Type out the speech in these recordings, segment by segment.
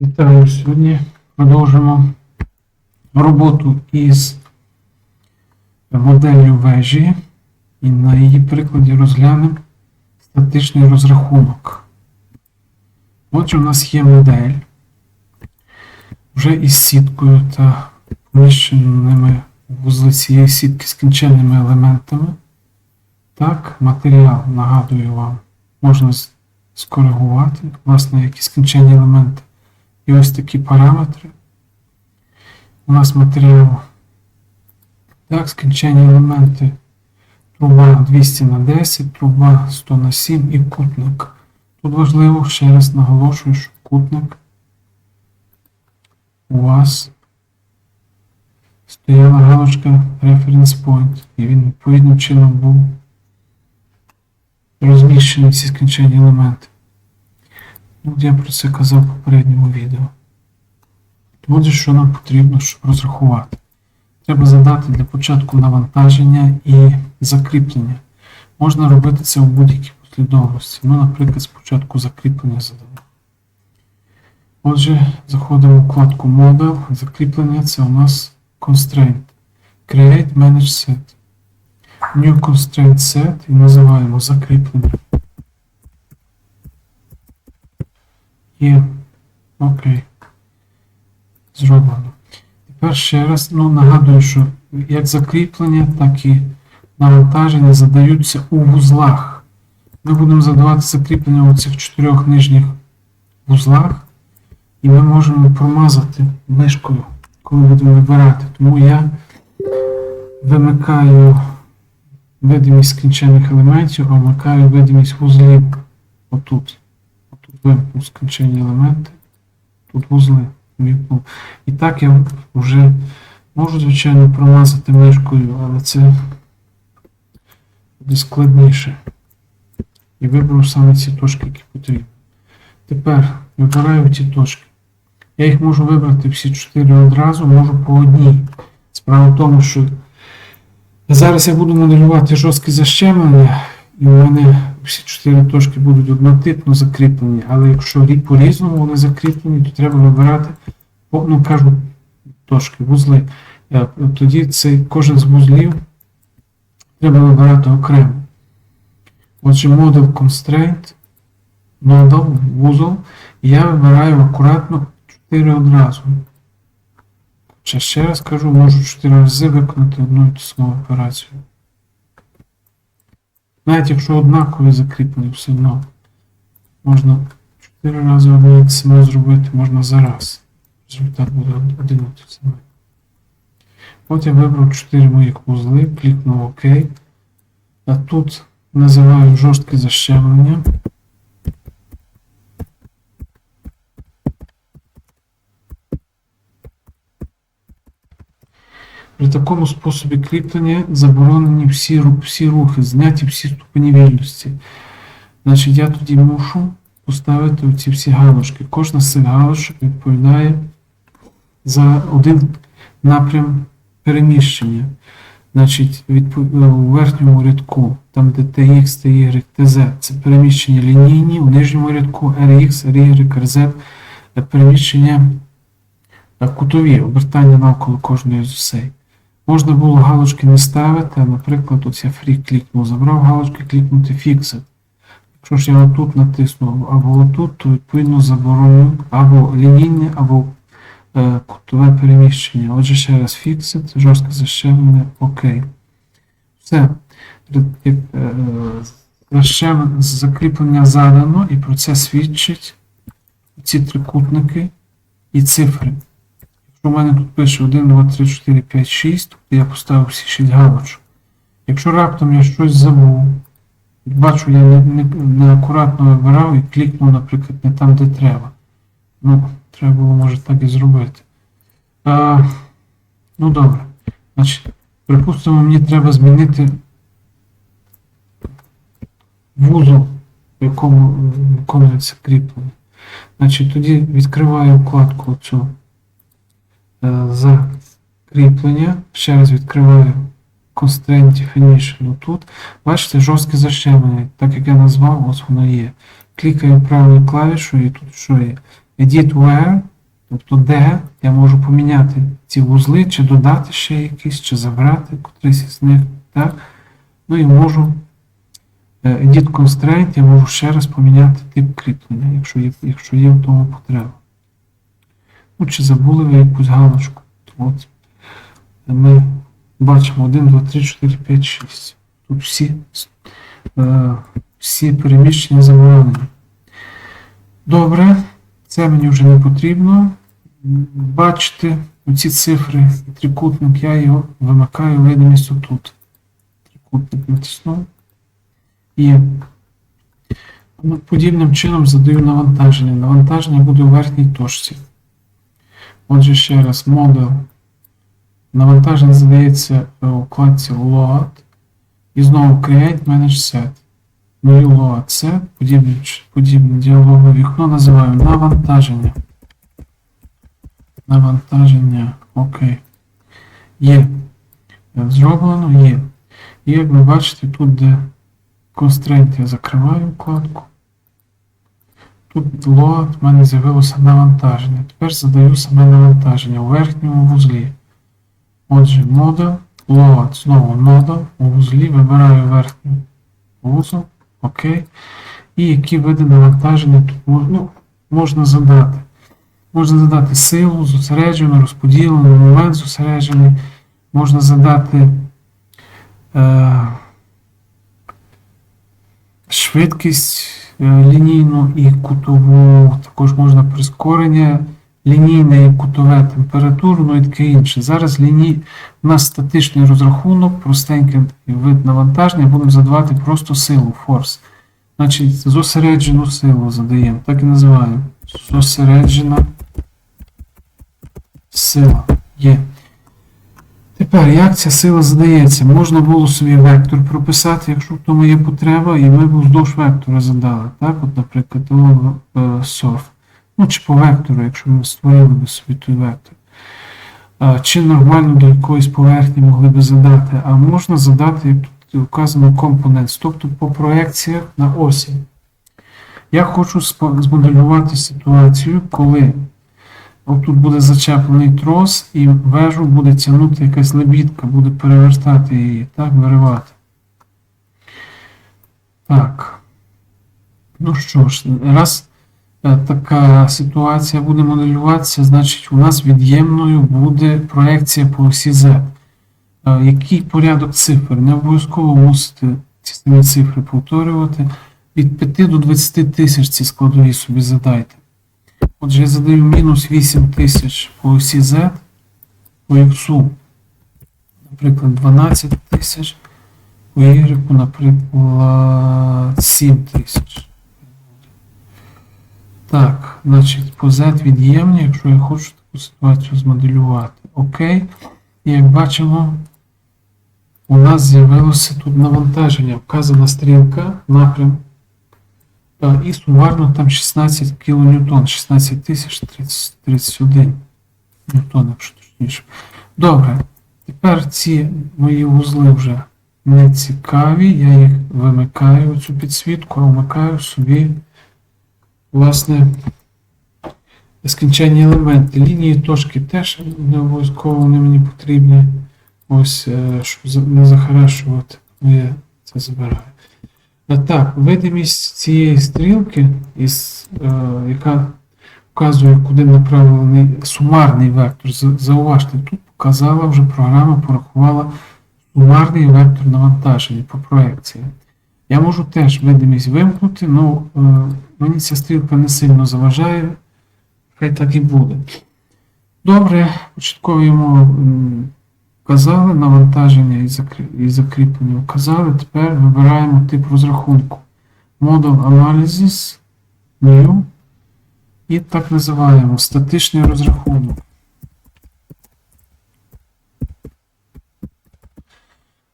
Вітаю! Сьогодні продовжимо роботу із моделлю вежі і на її прикладі розглянемо статичний розрахунок. Отже, у нас є модель вже із сіткою та поміщеними вузли цієї сітки скінченними елементами. Так, матеріал, нагадую вам, можна скоригувати, власне, які скінчені елементи. І ось такі параметри. У нас матеріал. Так, скінчені елементи. Труба 200 на 10, труба 100 на 7 і кутник. Тут важливо, ще раз наголошую, що кутник у вас стояла галочка Reference Point, і він відповідним чином був розміщений ці скінчені елементи. Ну, я про це казав в попередньому відео. Отже, що нам потрібно, щоб розрахувати? Треба задати для початку навантаження і закріплення. Можна робити це у будь-якій послідовності. Ну, наприклад, спочатку закріплення задамо. Отже, заходимо в вкладку Model. Закріплення це у нас Constraint. Create Manage Set. New Constraint Set і називаємо закріплення. Є. Окей. Зроблено. Тепер ще раз ну, нагадую, що як закріплення, так і навантаження задаються у вузлах. Ми будемо задавати закріплення у цих чотирьох нижніх вузлах, і ми можемо промазати мишкою, коли будемо вибирати. Тому я вимикаю видимість скінчених елементів, а вмикаю видимість вузлів отут. Скінчені елементи, тут вузли вимкнув. І так я вже можу, звичайно, промазати мишкою, але це буде складніше. І виберу саме ці точки, які потрібні. Тепер вибираю ті точки. Я їх можу вибрати всі чотири одразу, можу по одній. Справа в тому, що зараз я буду моделювати жорстке защемлення, і в мене всі чотири точки будуть однотипно закріплені, але якщо по-різному вони закріплені, то треба вибирати, ну кажу, точки, вузли. Е, Тоді цей, кожен з вузлів треба вибирати окремо. Отже, Model Constraint, Model, вузол, і я вибираю акуратно 4 одразу. Хоча ще раз кажу, можу 4 рази виконати одну і ту саму операцію. Навіть якщо однакові закріплені, все одно можна 4 рази одне саме зробити, можна за раз. Результат буде один і той самий. От я вибрав 4 моїх вузли, клікнув ОК. А тут називаю жорстке защемлення. При такому способі кріплення заборонені всі, всі рухи, зняті всі ступені вільності. Значить, я тоді мушу поставити оці всі галочки. Кожна з цих галочок відповідає за один напрям переміщення. Значить, е, у верхньому рядку, там де TX, TY, TZ, це переміщення лінійні, у нижньому рядку RX, RY, RZ, переміщення кутові, обертання навколо кожної з осей. Можна було галочки не ставити, а, наприклад, от я фрі клікнув, забрав галочки, клікнути Fixed. Якщо ж я отут натиснув або отут, то відповідно забороню або лінійне, або е, кутове переміщення. Отже, ще раз Fixed, жорстке защемлення, ОК. Все. Е, е, Закріплення задано, і про це свідчить ці трикутники і цифри. В мене тут пише 1, 2, 3, 4, 5, 6, то я поставив всі 6 галочок. Якщо раптом я щось забув, бачу, я не, не, вибирав і клікнув, наприклад, не там, де треба. Ну, треба було, може, так і зробити. А, ну добре. Значить, припустимо, мені треба змінити вузол, в якому виконується кріплення. Значить, тоді відкриваю вкладку цю закріплення. Ще раз відкриваю Constraint Definition тут. Бачите, жорстке защемлення, так як я назвав, ось воно є. Клікаю правою клавішою і тут що є? Edit Where, тобто де я можу поміняти ці вузли, чи додати ще якісь, чи забрати котрийсь із них. Так? Ну і можу е, Edit Constraint, я можу ще раз поміняти тип кріплення, якщо є, якщо є в тому потреба. Ну, чи забули ви якусь галочку. От ми бачимо 1, 2, 3, 4, 5, 6. Тут всі, е, всі переміщення заборонені. Добре, це мені вже не потрібно. Бачите оці цифри, трикутник, я його вимикаю видимість отут. Трикутник натиснув. І подібним чином задаю навантаження. Навантаження буде у верхній точці. Отже, ще раз, модуль. Навантаження задається у вкладці Load. І знову Create Manage Set. New Load Set, подібне, подібне діалогове вікно називаю навантаження. Навантаження. Окей. Є. Зроблено є. І як ви бачите, тут, де Constraint я закриваю вкладку. Тут load в мене з'явилося навантаження. Тепер задаю саме навантаження у верхньому вузлі. Отже, модуль, load, знову модуль, у вузлі вибираю верхній вузол. Окей. І які види навантаження тут ну, можна задати. Можна задати силу, зосереджену, розподілену, момент зосереджений. Можна задати е, швидкість лінійну і кутову, також можна прискорення лінійне і кутове температуру, ну і таке інше. Зараз ліній, у нас статичний розрахунок, простенький вид навантаження, будемо задавати просто силу, форс. Значить, зосереджену силу задаємо, так і називаємо. Зосереджена сила є. Тепер, як ця сила задається? Можна було собі вектор прописати, якщо в тому є потреба, і ми б вздовж вектора задали. Так, от, наприклад, е. Ну, чи по вектору, якщо ми створили би собі той вектор. Чи нормально до якоїсь поверхні могли би задати, а можна задати, як тут вказано, компонент, тобто по проекціях на осі. Я хочу змоделювати ситуацію, коли отут буде зачеплений трос і вежу буде тягнути якась лебідка, буде перевертати її, так, виривати. Так. Ну що ж, раз е, така ситуація буде моделюватися, значить у нас від'ємною буде проекція по осі Z. Е, Який порядок цифр? Не обов'язково мусите ці самі цифри повторювати. Від 5 до 20 тисяч ці складові собі задайте. Отже, я задаю мінус 8 тисяч по осі Z, по X, наприклад, 12 тисяч, по Y, наприклад, 7 тисяч. Так, значить, по Z від'ємні, якщо я хочу таку ситуацію змоделювати. Окей. І як бачимо, у нас з'явилося тут навантаження, вказана стрілка, напрям. І сумарно там 16 кН, 16 тисяч 31 ньютон, якщо точніше. Добре. Тепер ці мої вузли вже не цікаві. Я їх вимикаю цю підсвітку, вмикаю собі, власне, скінченні елементи. Лінії точки теж не обов'язково вони мені потрібні. Ось, е, щоб не захарашувати. Ну, я це забираю. Так, видимість цієї стрілки, із, е, яка вказує, куди направлений сумарний вектор. Зауважте, тут показала вже програма, порахувала сумарний вектор навантаження по проекції. Я можу теж видимість вимкнути, але мені ця стрілка не сильно заважає, хай так і буде. Добре, м, вказали, навантаження і закріплення вказали. Тепер вибираємо тип розрахунку. Model Analysis, New. І так називаємо статичний розрахунок.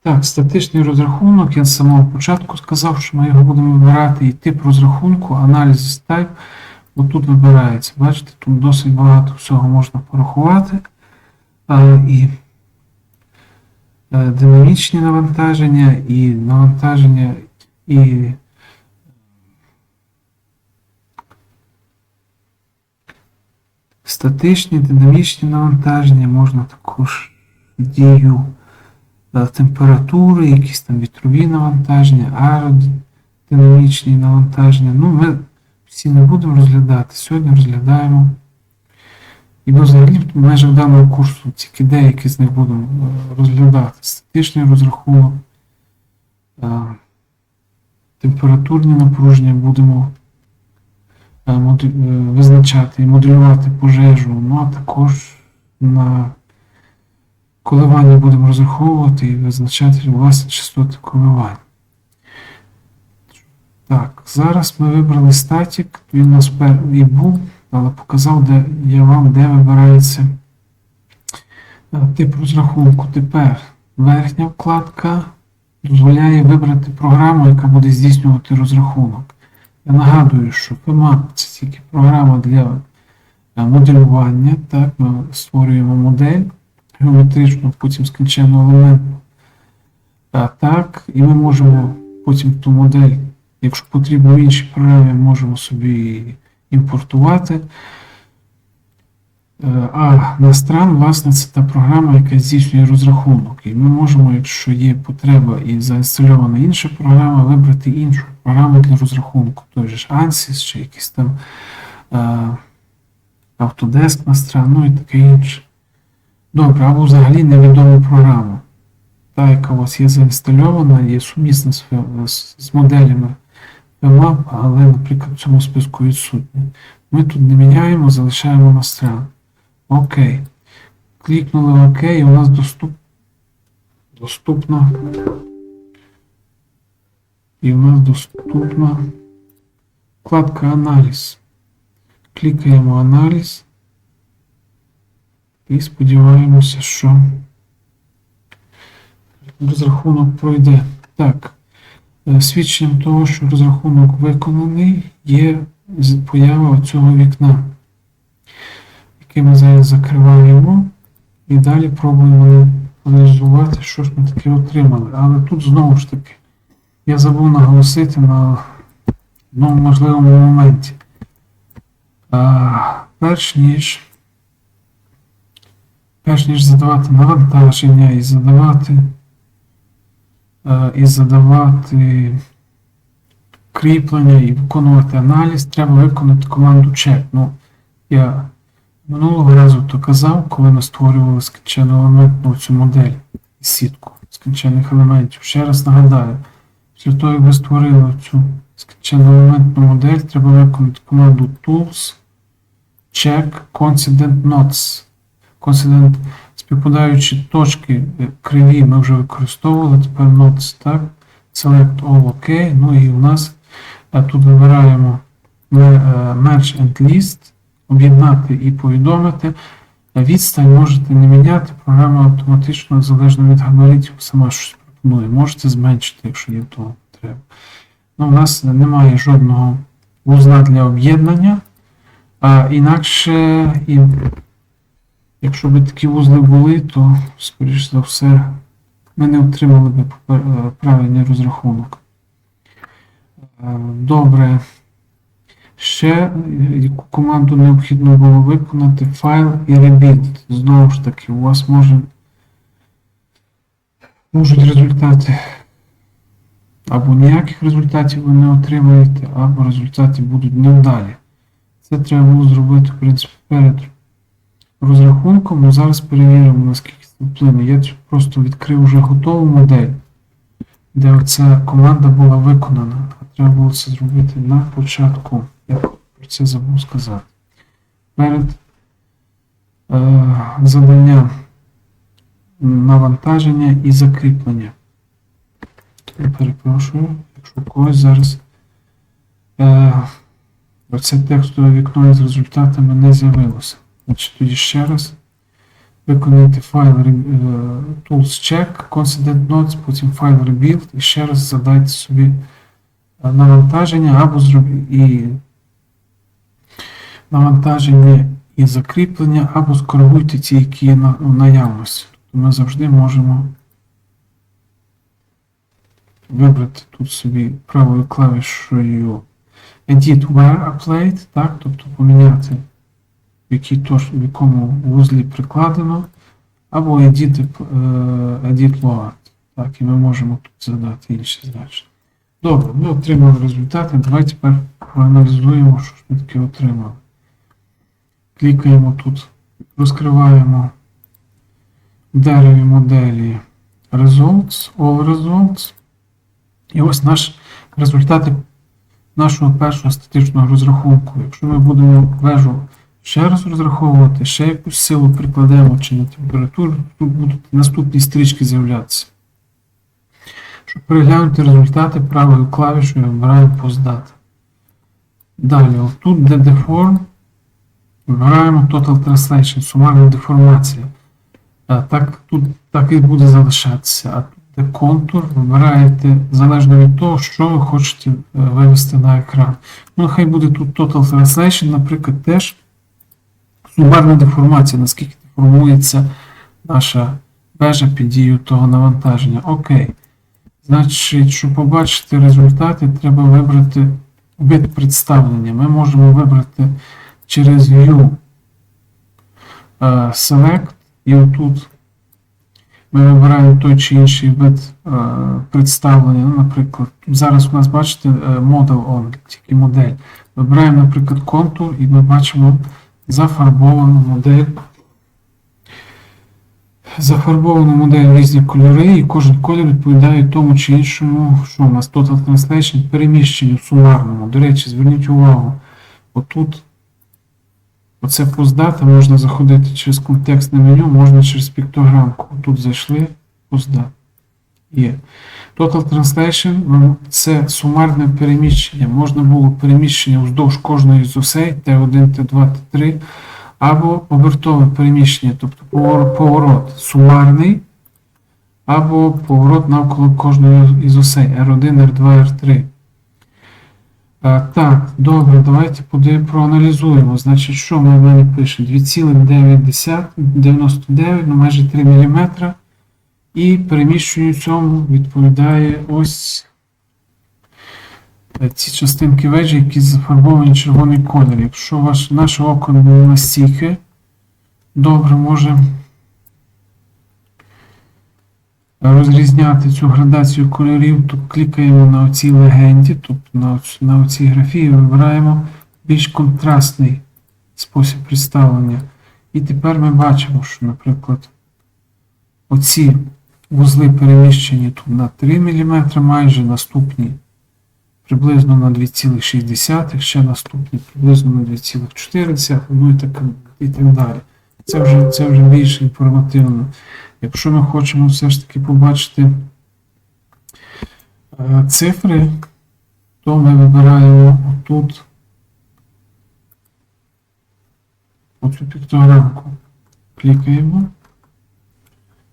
Так, статичний розрахунок. Я з самого початку сказав, що ми його будемо вибирати і тип розрахунку, Analysis Type. Отут вибирається. Бачите, тут досить багато всього можна порахувати. А, і е, динамічні навантаження, і навантаження, і Статичні, динамічні навантаження, можна також дію е, температури, якісь там вітрові навантаження, аеродинамічні навантаження. Ну, ми всі не будемо розглядати. Сьогодні розглядаємо. І взагалі в межах даного курсу тільки деякі з них будемо розглядати. Статичний розрахунок, е, температурні напруження будемо е, е, визначати і моделювати пожежу, ну а також на коливання будемо розраховувати і визначати власні частоти коливань. Так, зараз ми вибрали статік, він у нас і був, але показав, де я вам, де вибирається е, тип розрахунку. Тепер верхня вкладка дозволяє вибрати програму, яка буде здійснювати розрахунок. Я нагадую, що FEMAP це тільки програма для е, моделювання. Так, ми створюємо модель геометричну, потім скінчену елементну. А так, і ми можемо потім ту модель, якщо потрібно в іншій програмі, можемо собі імпортувати. Е, А Настран, власне, це та програма, яка здійснює розрахунок. І ми можемо, якщо є потреба і заінстальована інша програма, вибрати іншу програму для розрахунку. Той же ж ANSYS чи якийсь там е, Autodesk Настran, ну і таке інше. Добре, або взагалі невідому програму. Та, яка у вас є заінстальована, є сумісна з моделями FEMAP, але, наприклад, в цьому списку відсутні. Ми тут не міняємо, залишаємо на стран. Окей. Клікнули ОК, і у нас доступ... доступно. І у нас доступна вкладка Аналіз. Клікаємо Аналіз. І сподіваємося, що розрахунок пройде. Так. Е, Свідченням того, що розрахунок виконаний, є поява цього вікна, яке ми зараз закриваємо. І далі пробуємо аналізувати, що ж ми таке отримали. Але тут знову ж таки я забув наголосити на одному можливому моменті. А, перш ніж перш ніж задавати навантаження і задавати е, і задавати кріплення і виконувати аналіз, треба виконати команду check. Ну, я минулого разу то казав, коли ми створювали скінчену елементну цю модель і сітку скінчених елементів. Ще раз нагадаю, після того, як ви створили цю скінчену елементну модель, треба виконати команду tools check coincident nodes. Coincident співпадаючі точки е, криві ми вже використовували, тепер nodes, так? Select all OK. Ну і у нас е, тут вибираємо е, Merge and List, об'єднати і повідомити. Відстань можете не міняти, програма автоматично, залежно від габаритів, сама щось пропонує. Можете зменшити, якщо є того треба. Ну, у нас немає жодного вузла для об'єднання, а інакше, якщо б такі вузли були, то, скоріш за все, ми не отримали б е, правильний розрахунок. Е, Добре. Ще е, яку команду необхідно було виконати файл і rebuild. Знову ж таки, у вас може, можуть результати або ніяких результатів ви не отримаєте, або результати будуть невдалі. Це треба було зробити, в принципі, перед розрахунком. Ну, зараз перевіримо, наскільки це вплине. Я просто відкрив вже готову модель, де оця команда була виконана. Треба було це зробити на початку. Я про це забув сказати. Перед е, заданням навантаження і закріплення. Я перепрошую, якщо у когось зараз е, оце текстове вікно із результатами не з'явилося. Значить, тоді ще раз виконайте файл е, tools check, coincident nodes, потім файл rebuild і ще раз задайте собі е, навантаження або зробіть і навантаження і закріплення, або скоригуйте ті, які є на, наявності. Тобто ми завжди можемо вибрати тут собі правою клавішою Edit Where Applied, так, тобто поміняти в, тож, в якому вузлі прикладено, або edit, е, edit load. Так, і ми можемо тут задати інші значення. Добре, ми отримали результати. Давайте тепер проаналізуємо, що ж ми таке отримали. Клікаємо тут, розкриваємо дереві моделі Results, All Results. І ось наш результати нашого першого статичного розрахунку. Якщо ми будемо вежу ще раз розраховувати, ще якусь силу прикладемо чи на температуру, тут будуть наступні стрічки з'являтися. Щоб переглянути результати, правою клавішою вибираємо PostData. Далі, тут де Deform, вибираємо Total Translation, сумарна деформація. А, так, тут так і буде залишатися. А тут де контур, вибираєте залежно від того, що ви хочете е, вивести на екран. Ну, хай буде тут Total Translation, наприклад, теж сумарна деформація, наскільки деформується наша вежа під дією того навантаження. Окей. Значить, щоб побачити результати, треба вибрати вид представлення. Ми можемо вибрати через View е, Select і отут ми вибираємо той чи інший вид е, представлення. Ну, наприклад, зараз у нас, бачите, е, Model On, тільки модель. Вибираємо, наприклад, контур, і ми бачимо зафарбовану модель. Зафарбовану модель різні кольори, і кожен колір відповідає тому чи іншому, що у нас Total Translation, переміщенню сумарному. До речі, зверніть увагу, отут Оце постдата можна заходити через контекстне меню, можна через піктограмку. Тут зайшли, постдат. Є. Total Translation ну, це сумарне переміщення. Можна було переміщення вздовж кожної з осей Т1, Т2, Т3, або обертове переміщення, тобто поворот сумарний, або поворот навколо кожної із осей R1, R2, R3. А, Так, добре, давайте проаналізуємо. Значить, що ми в мене пишемо? 2,99, ну майже 3 мм. І переміщенню цьому відповідає ось е, ці частинки вежі, які зафарбовані червоний колір. Якщо ваш, наше око не настільки добре може розрізняти цю градацію кольорів, то клікаємо на оцій легенді, тобто на, на оцій графі і вибираємо більш контрастний спосіб представлення. І тепер ми бачимо, що, наприклад, оці вузли переміщені тут на 3 мм, майже наступні приблизно на 2,6, ще наступні приблизно на 2,4, ну і так, і так далі. Це вже, це вже більш інформативно. Якщо ми хочемо все ж таки побачити е, цифри, то ми вибираємо отут оцю піктограмку. Клікаємо.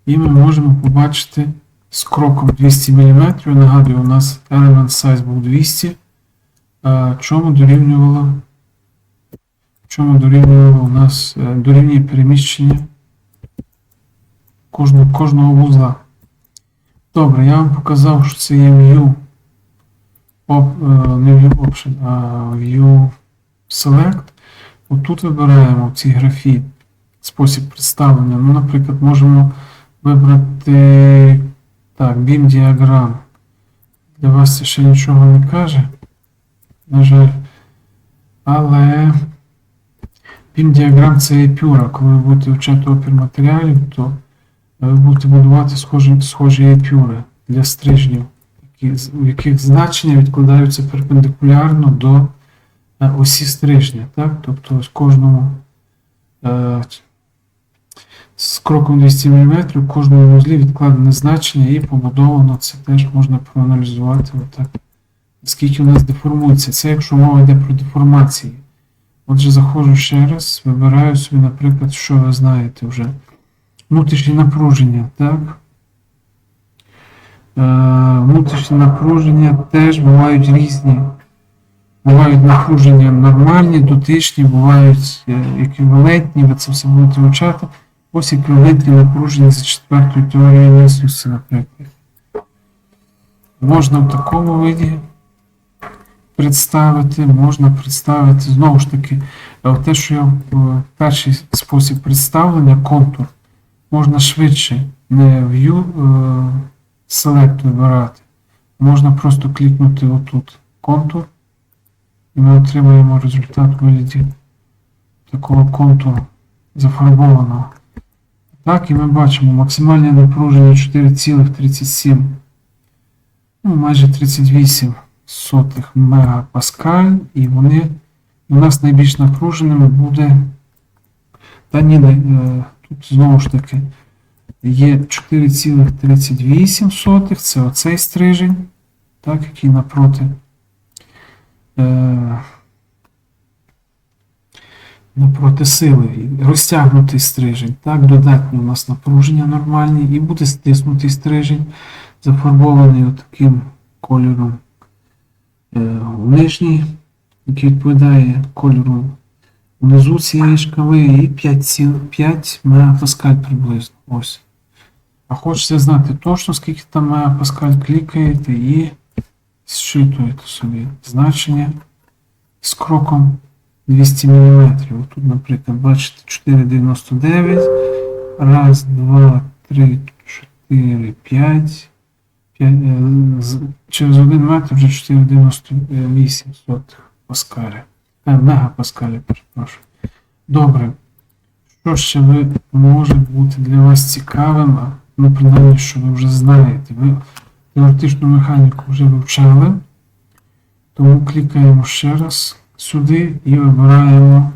І ми можемо побачити з кроком 200 мм. Нагадую, у нас element size був 200. А, чому дорівнювало? Чому дорівнювало у нас е, дорівнює переміщення кожного, кожного вузла. Добре, я вам показав, що це є View, е, не View Option, а View Select. Отут вибираємо в цій графі спосіб представлення. Ну, наприклад, можемо вибрати так, Beam Diagram. Для вас це ще нічого не каже. На жаль. Але Beam Diagram це епюра. Коли ви будете вчати опір матеріалів, то ви будете будувати схожі, схожі епюри для стрижнів, які, у яких значення відкладаються перпендикулярно до е, осі стрижня. Так? Тобто ось кожному е, з кроком 200 мм в кожному вузлі відкладене значення і побудовано це теж можна проаналізувати отак. Скільки у нас деформується. Це якщо мова йде про деформації. Отже, заходжу ще раз, вибираю собі, наприклад, що ви знаєте вже внутрішнє напруження, так? Е, внутрішнє напруження теж бувають різні. Бувають напруження нормальні, дотичні, бувають е, еквівалентні, ви це все будете вивчати. Ось еквівалентні напруження за четвертою теорією міцності, наприклад. Можна в такому виді представити, можна представити, знову ж таки, те, що я в перший спосіб представлення, контур, можна швидше не view е, select вибирати. Можна просто клікнути отут контур, і ми отримаємо результат вигляді такого контуру зафарбованого. Так, і ми бачимо максимальне напруження 4,37, ну, майже 38 сотих мегапаскаль, і вони у нас найбільш напруженими буде. Та ні, е, тут знову ж таки є 4,38, це оцей стрижень, так, який напроти. Е, напроти сили, розтягнутий стрижень. Так, додатньо у нас напруження нормальні, і буде стиснутий стрижень, зафарбований отаким кольором е, нижній, який відповідає кольору внизу цієї шкали, і 5, ціл- 5 мегапаскаль приблизно. Ось. А хочеться знати точно, скільки там мегапаскаль клікаєте і зчитуєте собі значення з кроком 200 мм. Тут, наприклад, бачите 4,99. Раз, два, три, чотири, п'ять. Е, Через один метр вже 4,98 сотих паскаля. Е, мегапаскаля, перепрошую. Добре. Що ще ви може бути для вас цікавим, ну, принаймні, що ви вже знаєте. Ви теоретичну механіку вже вивчали, тому клікаємо ще раз сюди і вибираємо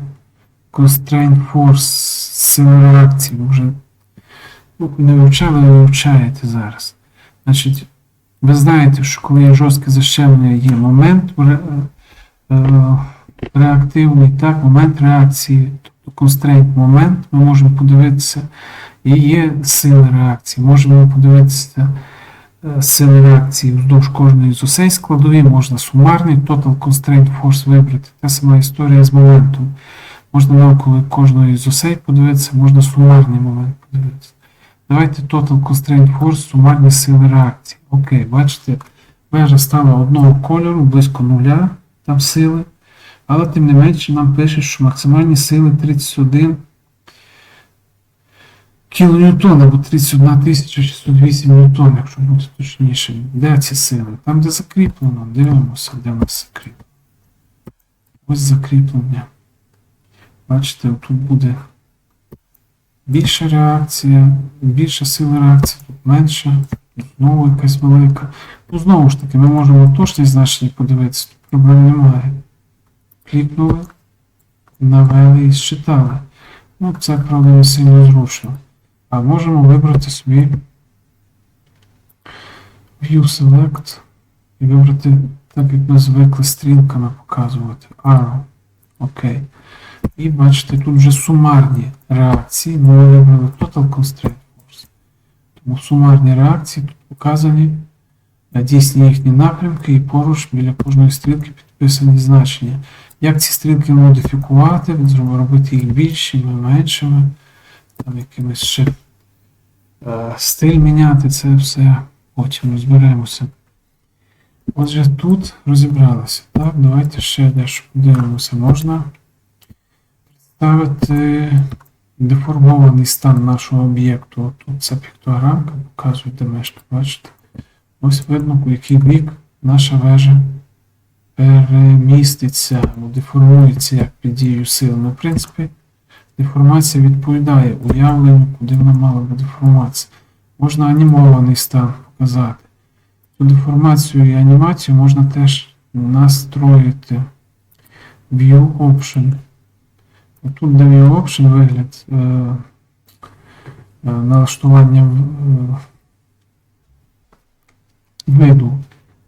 Constraint Force сили реакції. Вже ну, не вивчали, ви вивчаєте зараз. Значить, ви знаєте, що коли є жорстке защемлення, є момент ре- е, реактивний, так, момент реакції, тобто constraint момент, ми можемо подивитися, і є сили реакції. Можемо подивитися е, сили реакції вздовж кожної з осей складові, можна сумарний Total Constraint Force вибрати. Та сама історія з моментом. Можна навколо кожної з осей подивитися, можна сумарний момент подивитися. Давайте Total Constraint Force, сумарні сили реакції. Окей, бачите, вежа стала одного кольору, близько нуля, там сили. Але тим не менше нам пише, що максимальні сили 31 кілоньютон або 31 608 ньютон, якщо бути точнішим. Де ці сили? Там, де закріплено, дивимося, де нас закріплено. Ось закріплення. Бачите, тут буде більша реакція, більша сила реакції, тут менша, тут знову якась велика. Ну, знову ж таки, ми можемо точні значення подивитися, тут проблем немає. Клікнули, навели і считали. Ну, це, правда, не сильно зручно. А можемо вибрати собі View Select і вибрати, так як ми звикли стрілками показувати. Arrow. Окей. І бачите, тут вже сумарні реакції. Ми вибрали Total Constraint Force. Тому сумарні реакції тут показані дійсні їхні напрямки і поруч біля кожної стрілки підписані значення. Як ці стрілки модифікувати, зробити їх більшими, меншими, там якимось ще стиль міняти, це все потім розберемося. Отже, тут розібралися. Так, давайте ще дещо подивимося. Можна представити деформований стан нашого об'єкту. Тут ця піктограмка показує, де мешка, бачите? Ось видно, у який бік наша вежа переміститься деформується як під дією сил. Ну, в принципі, деформація відповідає уявленню, куди вона мала би деформуватися. Можна анімований стан показати. Цю деформацію і анімацію можна теж настроїти. View Option. Тут де View Option вигляд е, е, налаштування е, виду,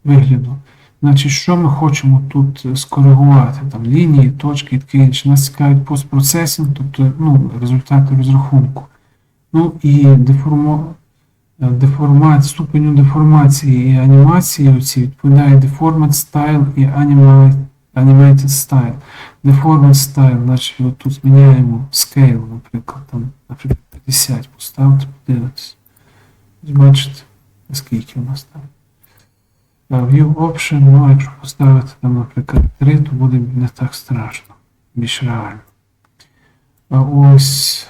вигляду. Значить, що ми хочемо тут е, скоригувати? Там лінії, точки і таке інше. Нас цікавить постпроцесінг, тобто ну, результати розрахунку. Ну і деформо, е, деформація, ступеню деформації і анімації оці відповідає Deformed Style і Animated, Style. Deformed Style, значить, от тут зміняємо scale, наприклад, там, наприклад, 50 поставити, подивитися. Бачите, скільки у нас там. View Option, ну, якщо поставити там, наприклад, 3, то буде не так страшно, більш реально. А ось.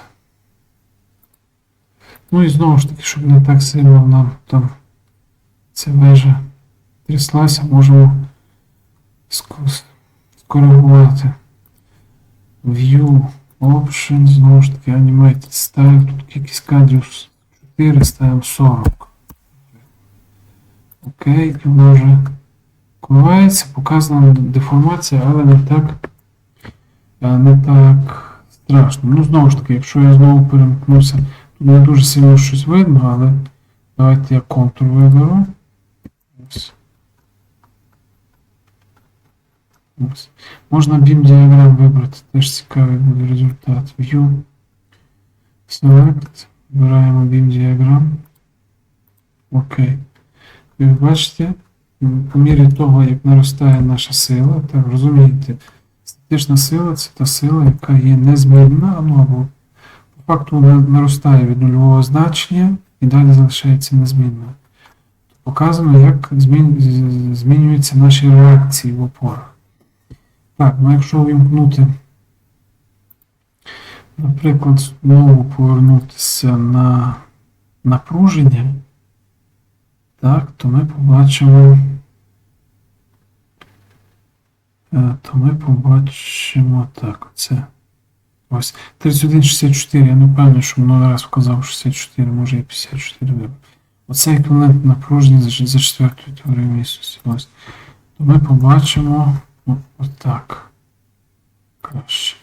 Ну і знову ж таки, щоб не так сильно нам там ця вежа тряслася, можемо скоригувати. View Option, знову ж таки, Animated Style, тут кількість кадрів 4, ставимо 40. Окей, воно вже коливається, показана деформація, але не так, е, не так страшно. Ну, знову ж таки, якщо я знову перемкнуся, тут не дуже сильно щось видно, але давайте я контур виберу. Ось. Ось. Можна beam діаграм вибрати, теж цікавий буде результат. View. Select. Вибираємо beam діаграм. Окей. Ви бачите, по мірі того, як наростає наша сила, так розумієте, статична сила це та сила, яка є незмінна, ну або по факту вона наростає від нульового значення і далі залишається незмінною. Показано, як змінюються наші реакції в опорах. Так, ну якщо увімкнути, наприклад, знову повернутися на напруження, так, то ми побачимо. е, То ми побачимо так, це. Ось 31,64. Я не впевнений, що воно раз вказав 64, може і 54 вибрав. Оце еквівалент напруження за, за четвертою теорією місяця. Ось. То ми побачимо отак. Краще.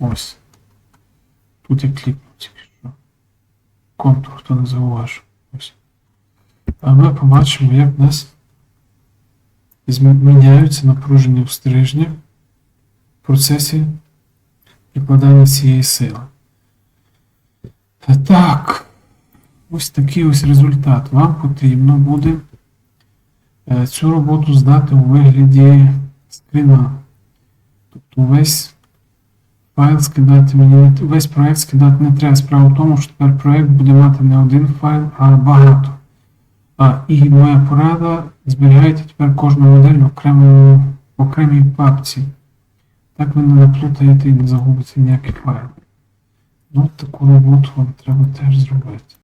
Ось. Тут я кліпнув тільки що. Контур, хто не зауважив. А ми побачимо, як в нас зміняються напруження в стрижнях в процесі прикладання цієї сили. Та Так, ось такий ось результат. Вам потрібно буде е, цю роботу здати у вигляді скріна. Тобто весь файл скидати мені весь проект скидати не треба. Справа в тому, що тепер проект буде мати не один файл, а багато. А, і моя порада, зберігайте тепер кожну модель в в окремій папці. Так ви не наплутаєте і не загубите ніякий файл. Ну, таку роботу вам треба теж зробити.